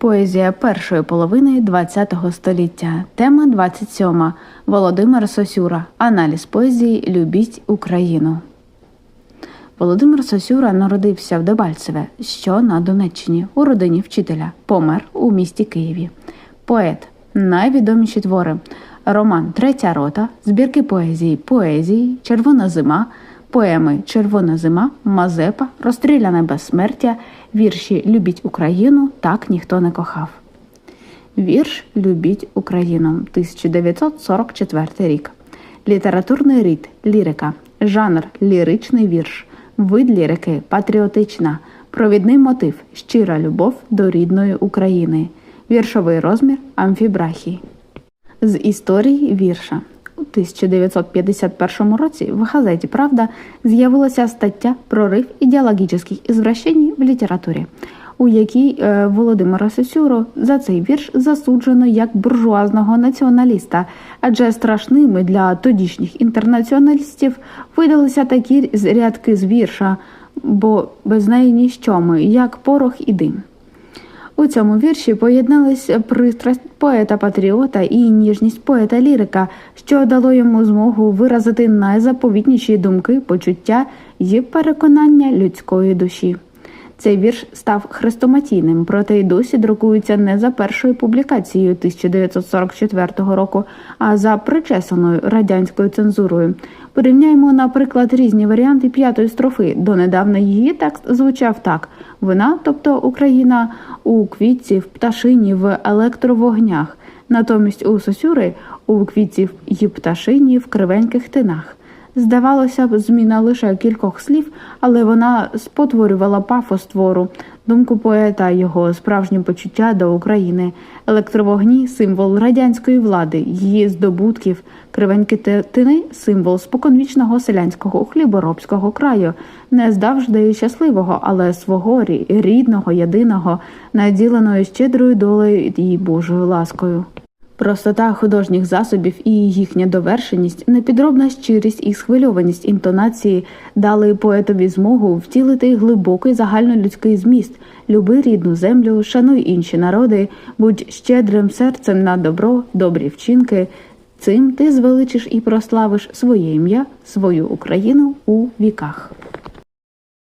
Поезія першої половини ХХ століття. Тема 27. Володимир Сосюра. Аналіз поезії Любіть Україну. Володимир Сосюра народився в Дебальцеве, що на Донеччині, у родині вчителя. Помер у місті Києві. Поет. Найвідоміші твори. Роман Третя рота, збірки поезії Поезії, Червона зима, поеми Червона зима, Мазепа, Розстріляне безсмертя, вірші Любіть Україну так ніхто не кохав. Вірш Любіть Україну 1944 рік. Літературний рід лірика, жанр ліричний вірш, вид лірики патріотична, провідний мотив щира любов до рідної України, віршовий розмір амфібрахії. З історії вірша. У 1951 році в газеті Правда з'явилася стаття Прорив ідеологічних ізвращень в літературі, у якій е, Володимира Сосюро за цей вірш засуджено як буржуазного націоналіста, адже страшними для тодішніх інтернаціоналістів видалися такі рядки з вірша, бо без неї ніщо ми, як порох і дим. У цьому вірші поєднались пристрасть поета-патріота і ніжність поета-лірика, що дало йому змогу виразити найзаповітніші думки, почуття і переконання людської душі. Цей вірш став хрестоматійним, проте й досі друкується не за першою публікацією 1944 року, а за причесаною радянською цензурою. Порівняємо, наприклад, різні варіанти п'ятої строфи. Донедавна її текст звучав так: вона, тобто Україна, у квітці, в пташині, в електровогнях. Натомість у Сосюри у квітці й пташині в кривеньких тинах. Здавалося б, зміна лише кількох слів, але вона спотворювала пафос твору, думку поета, його справжні почуття до України, електровогні символ радянської влади, її здобутків, кривенькі тини символ споконвічного селянського хліборобського краю, не завжди щасливого, але свого рідного, єдиного, наділеної щедрою долею і Божою ласкою. Простота художніх засобів і їхня довершеність, непідробна щирість і схвильованість інтонації дали поетові змогу втілити глибокий загальнолюдський зміст, люби рідну землю, шануй інші народи, будь щедрим серцем на добро, добрі вчинки. Цим ти звеличиш і прославиш своє ім'я, свою Україну у віках.